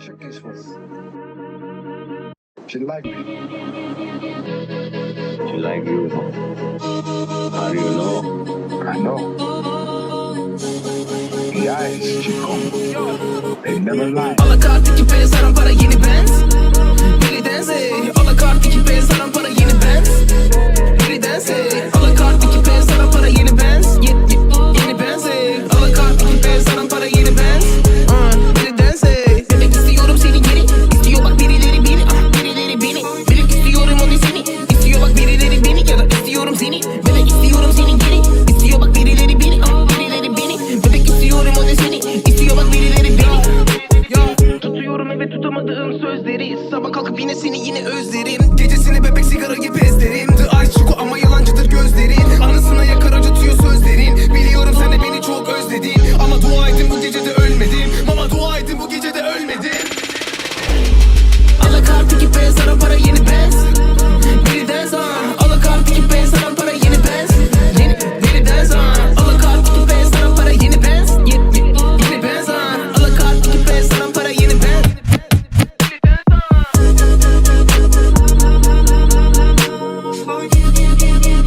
She kissed me. She like me. She liked you. How do you know? I know. The eyes, she Chico. They never lie. All the cars that your face. I don't Bebek seni geri. İstiyor bak birileri beni. Ama birileri beni. Bebek istiyorum o seni? İstiyor bak birileri beni. Ya. Tutuyorum eve tutamadığım sözleri. Sabah kalkıp yine seni yine özlerim. Gecesini bebek sigara gibi ezlerim. The Ice ama yalancıdır gözlerin. Anasına yakar acıtıyor sözlerin. Biliyorum sen de beni çok özledin. Ama dua edin bu gece do.